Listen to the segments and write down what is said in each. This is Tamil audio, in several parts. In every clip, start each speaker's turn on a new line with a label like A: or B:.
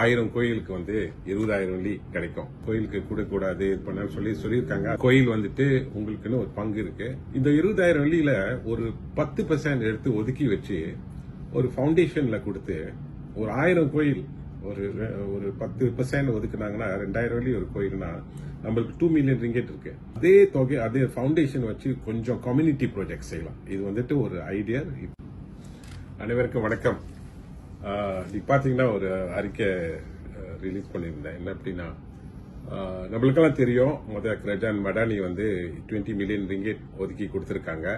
A: ஆயிரம் கோயிலுக்கு வந்து இருபதாயிரம் வெள்ளி கிடைக்கும். கோயிலுக்கு கூட இது பண்ண சொல்லி சொல்லியிருக்காங்க. கோயில் வந்துட்டு உங்களுக்குன்னு ஒரு பங்கு இருக்கு. இந்த இருபதாயிரம் வெள்ளியில ஒரு பத்து பர்சன்ட் எடுத்து ஒதுக்கி வச்சு ஒரு ஃபவுண்டேஷன்ல கொடுத்து ஒரு ஆயிரம் கோயில் ஒரு ஒரு பத்து பர்சன்ட் ஒதுக்குனாங்கன்னா ரெண்டாயிரம் வெள்ளி ஒரு கோயில்னா நம்மளுக்கு டூ மில்லியன் ரிங்கெட் இருக்கு. அதே தொகை அதே ஃபவுண்டேஷன் வச்சு கொஞ்சம் கம்யூனிட்டி ப்ராஜெக்ட் செய்யலாம். இது வந்துட்டு ஒரு ஐடியா அனைவருக்கும் வணக்கம். இன்னைக்கு பார்த்தீங்கன்னா ஒரு அறிக்கை ரிலீஸ் பண்ணியிருந்தேன். என்ன அப்படின்னா நம்மளுக்கெல்லாம் தெரியும் முத கிரஜான் மடானி வந்து 20 மில்லியன் ரிங்கெட் ஒதுக்கி கொடுத்துருக்காங்க.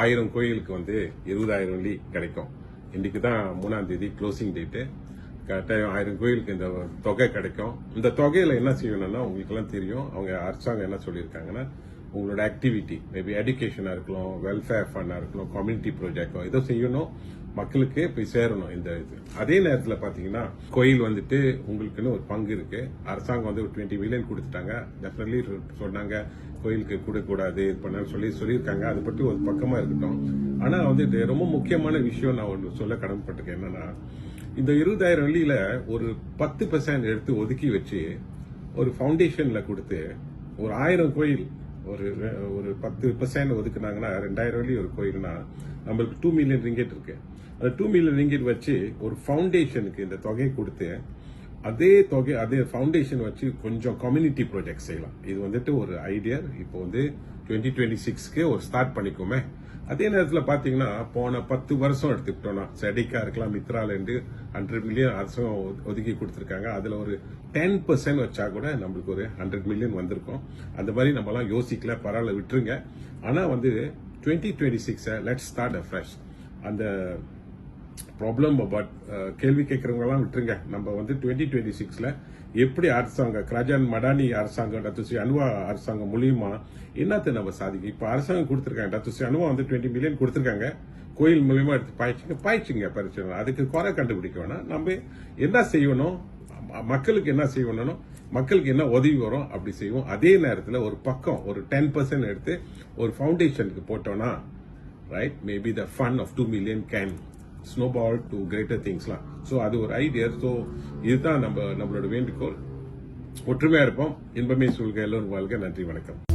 A: ஆயிரம் கோயிலுக்கு வந்து இருபதாயிரம் வெள்ளி கிடைக்கும். இன்னைக்கு தான் மூணாம் தேதி க்ளோசிங் டேட்டு கரெக்டாக ஆயிரம் கோயிலுக்கு இந்த தொகை கிடைக்கும். இந்த தொகையில் என்ன செய்யணும்னா உங்களுக்கெல்லாம் தெரியும் அவங்க அரசாங்கம் என்ன சொல்லியிருக்காங்கன்னா உங்களோட ஆக்டிவிட்டி மேபி எடுக்கேஷனாக இருக்கலாம் வெல்ஃபேர் ஃபண்டாக இருக்கலாம் கம்யூனிட்டி ப்ராஜெக்டோ ஏதோ செய்யணும் மக்களுக்கு போய் சேரணும் இந்த இது. அதே நேரத்தில் பார்த்தீங்கன்னா கோயில் வந்துட்டு உங்களுக்குன்னு ஒரு பங்கு இருக்கு. அரசாங்கம் வந்து ஒரு டுவெண்ட்டி மில்லியன் கொடுத்துட்டாங்க. டெஃபினெட்லி சொன்னாங்க கோயிலுக்கு கொடுக்கக்கூடாது இது பண்ண சொல்லி சொல்லியிருக்காங்க. அதை பற்றி ஒரு பக்கமாக இருக்கட்டும். ஆனால் வந்து இது ரொம்ப முக்கியமான விஷயம் நான் ஒன்று சொல்ல கடமைப்பட்டிருக்கேன் என்னன்னா இந்த இருபதாயிரம் வெள்ளியில் ஒரு பத்து பர்சன்ட் எடுத்து ஒதுக்கி வச்சு ஒரு ஃபவுண்டேஷனில் கொடுத்து ஒரு ஆயிரம் கோயில் ஒரு ஒரு பத்து பர்சன்ட் ஒதுக்குனாங்கன்னா ரெண்டாயிரம் வழி ஒரு கோயில்னா நம்மளுக்கு டூ மில்லியன் ரிங்கெட் இருக்கு. அந்த டூ மில்லியன் ரிங்கெட் வச்சு ஒரு ஃபவுண்டேஷனுக்கு இந்த தொகையை கொடுத்து அதே தொகை அதே ஃபவுண்டேஷன் வச்சு கொஞ்சம் கம்யூனிட்டி ப்ராஜெக்ட் செய்யலாம். இது வந்துட்டு ஒரு ஐடியா இப்போ வந்து டுவெண்ட்டி டுவெண்ட்டி சிக்ஸ்க்கு ஒரு ஸ்டார்ட் பண்ணிக்கோமே. அதே நேரத்தில் பார்த்தீங்கன்னா போன பத்து வருஷம் எடுத்துக்கிட்டோம்னா செடிக்காக இருக்கலாம் மித்ராலேண்டு ஹண்ட்ரட் மில்லியன் அரசும் ஒ- ஒதுக்கி கொடுத்துருக்காங்க. அதில் ஒரு டென் பர்சன்ட் வச்சா கூட நம்மளுக்கு ஒரு ஹண்ட்ரட் மில்லியன் வந்திருக்கும். அந்த மாதிரி நம்மலாம் யோசிக்கல பரவாயில்ல விட்டுருங்க. ஆனால் வந்து டுவெண்ட்டி டுவெண்ட்டி சிக்ஸை லெட் ஸ்டார்ட் அ ஃப்ரெஷ் அந்த ப்ராப்ளம் பட் uh, கேள்வி கேட்குறவங்கலாம் விட்டுருங்க. நம்ம வந்து டுவெண்ட்டி டுவெண்ட்டி சிக்ஸில் எப்படி அரசாங்கம் கிராஜான் மடானி அரசாங்கம் டாக்டர் ஸ்ரீ அனுவா அரசாங்கம் மூலியமா என்னத்தை நம்ம சாதிக்கும் இப்போ அரசாங்கம் கொடுத்துருக்காங்க. டாக்டர் ஸ்ரீ அனுவா வந்து டுவெண்ட்டி மில்லியன் கொடுத்துருக்காங்க. கோயில் மூலியமா எடுத்து பாய்ச்சிங்க பாய்ச்சிங்க பரிசோதனை அதுக்கு குறை கண்டுபிடிக்க வேணாம். நம்ம என்ன செய்யணும்? மக்களுக்கு என்ன செய்யணும் மக்களுக்கு என்ன உதவி வரும் அப்படி செய்வோம். அதே நேரத்தில் ஒரு பக்கம் ஒரு டென் பர்சன்ட் எடுத்து ஒரு ஃபவுண்டேஷனுக்கு போட்டோம்னா right maybe the fun of two million can snowball to greater திங்ஸ்லாம் ஸோ அது ஒரு ஐடியா ஸோ இதுதான் நம்ம நம்மளோட வேண்டுகோள். ஒற்றுமையாக இருப்போம். இன்பமே சொல்க எல்லோரும் வாழ்க. நன்றி வணக்கம்.